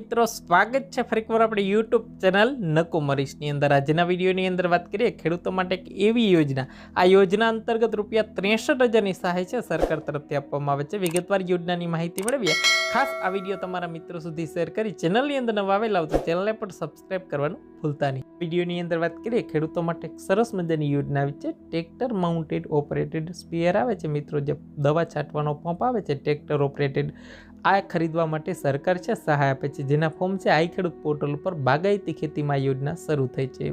મિત્રો, સ્વાગત છે ફરીકવાર આપણે યુટ્યુબ ચેનલ નકુમરીશની અંદર. આજના વિડીયોની અંદર વાત કરીએ ખેડૂતો માટે એક એવી યોજના. આ યોજના અંતર્ગત રૂપિયા ત્રેસઠ હજારની સહાય છે સરકાર તરફથી આપવામાં આવે છે. વિગતવાર યોજનાની માહિતી મેળવીએ. ખાસ આ વીડિયો તમારા મિત્રો સુધી શેર કરી ચેનલની અંદર નવા આવેલા તો ચેનલને પણ સબસ્ક્રાઇબ કરવાનું ભૂલતા નહીં. વિડીયોની અંદર વાત કરીએ, ખેડૂતો માટે સરસ મજાની યોજના આવી છે. ટ્રેક્ટર માઉન્ટેડ ઓપરેટેડ સ્પીયર આવે છે મિત્રો, જે દવા છાંટવાનો પંપ આવે છે. ટ્રેક્ટર ઓપરેટેડ આ ખરીદવા માટે સરકાર છે, સહાય આપે છે. જેના ફોર્મ છે, આઈ ખેડૂત પોર્ટલ ઉપર બાગાયતી ખેતીમાં યોજના શરૂ થઈ છે.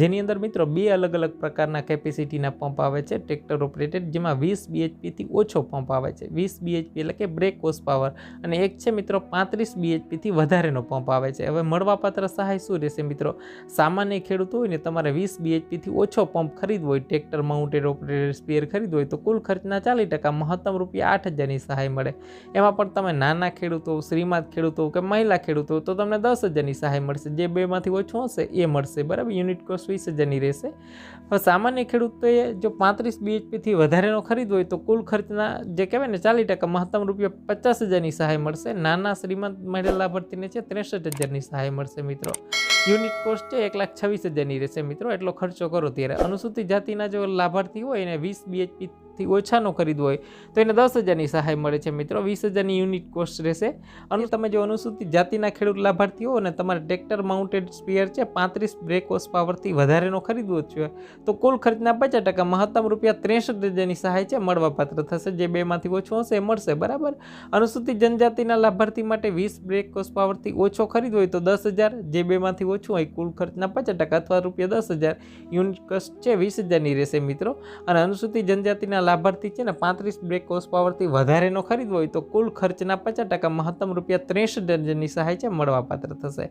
જેની અંદર મિત્રો બે અલગ અલગ પ્રકારના કેપેસિટીના પંપ આવે છે. ટ્રેક્ટર ઓપરેટેડ જેમાં વીસ બીએચપીથી ઓછો પંપ આવે છે. વીસ બીએચપી એટલે કે બ્રેક હોર્સ પાવર અને એક છે મિત્રો પાંત્રીસ બીએચપીથી વધારેનો પંપ આવે છે. હવે મળવાપાત્ર સહાય શું રહેશે મિત્રો? સામાન્ય ખેડૂત હોય ને તમારે વીસ બીએચપીથી ઓછો પંપ ખરીદવો હોય, ટ્રેક્ટર, માઉન્ટેડ ઓપરેટેડ સ્પેર ખરીદવો હોય તો કુલ ખર્ચના ચાલીસ ટકા મહત્તમ રૂપિયા આઠ હજારની સહાય મળે. એમાં પણ તમે નાના ખેડૂતો, શ્રીમાત ખેડૂતો કે મહિલા ખેડૂતો તો તમને દસ હજારની સહાય મળશે. જે બેમાંથી ઓછું હશે એ મળશે, બરાબર? યુનિટ કોસ્ટ વીસ હજારની રહેશે. હવે સામાન્ય ખેડૂતોએ જો પાંત્રીસ બીએચપીથી વધારેનો ખરીદવો હોય તો કુલ ખર્ચના જે કહેવાય ને ચાલીસ ટકા મહત્તમ રૂપિયા પચાસ હજારની સહાય મળશે. નાના, શ્રીમંત, મહિલા લાભાર્થીને છે ત્રેસઠ હજારની સહાય મળશે મિત્રો. યુનિટ કોસ્ટ છે એક લાખ છવ્વીસ હજારની રહેશે મિત્રો. એટલો ખર્ચો કરો ત્યારે. અનુસૂચિત જાતિના જો લાભાર્થી હોય એને વીસ બીએચપીથી ઓછાનો ખરીદવો હોય, તો એને દસ હજારની સહાય મળે છે. મિત્રો, વીસ હજારની યુનિટ કોસ્ટ રહેશે. અને તમે જો અનુસૂચિત જાતિના ખેડૂત લાભાર્થી હો અને તમારે ટ્રેક્ટર માઉન્ટેડ સ્પીયર છે, પાંત્રીસ બ્રેક હોર્સ પાવરથી વધારેનો ખરીદવો છે, તો કુલ ખર્ચના પચાસ ટકા મહત્તમ રૂપિયા ત્રેસઠ હજારની સહાય છે, મળવાપાત્ર થશે. જે બેમાંથી ઓછું હશે એ મળશે, બરાબર? અનુસૂચિત જનજાતિના લાભાર્થી માટે વીસ બ્રેક હોર્સ પાવરથી ઓછો ખરીદવો હોય તો દસ હજાર, જે બેમાંથી ઓછું હોય કુલ ખર્ચના પચાસ ટકા અથવા રૂપિયા દસ હજાર યુનિટ કોસ્ટ છે, વીસ હજારની રહેશે. મિત્રો, અને અનુસૂચિત જનજાતિના લાભાર્થી છે ને પાંત્રીસ બ્રેક હોર્સ પાવરથી વધારેનો ખરીદવો હોય તો કુલ ખર્ચના પચાસ ટકા મહત્તમ રૂપિયા ત્રેસઠ ડર્જનની સહાય છે, મળવાપાત્ર થશે.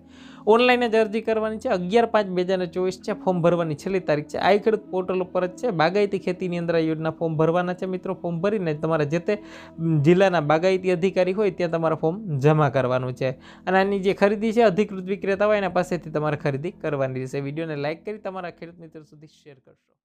ઓનલાઈન જ અરજી કરવાની છે, અગિયાર પાંચ બે હજાર ચોવીસ છે, ફોર્મ ભરવાની છેલ્લી તારીખ છે. આઈ ખેડૂત પોર્ટલ ઉપર જ છે, બાગાયતી ખેતીની અંદર આ યોજના ફોર્મ ભરવાના છે મિત્રો. ફોર્મ ભરીને તમારે જે તે જિલ્લાના બાગાયતી અધિકારી હોય ત્યાં તમારે ફોર્મ જમા કરવાનું છે. અને આની જે ખરીદી છે, અધિકૃત વિક્રેતા હોય એના પાસેથી તમારે ખરીદી કરવાની રહેશે. વિડીયોને લાઇક કરી તમારા ખેડૂત મિત્રો સુધી શેર કરશો.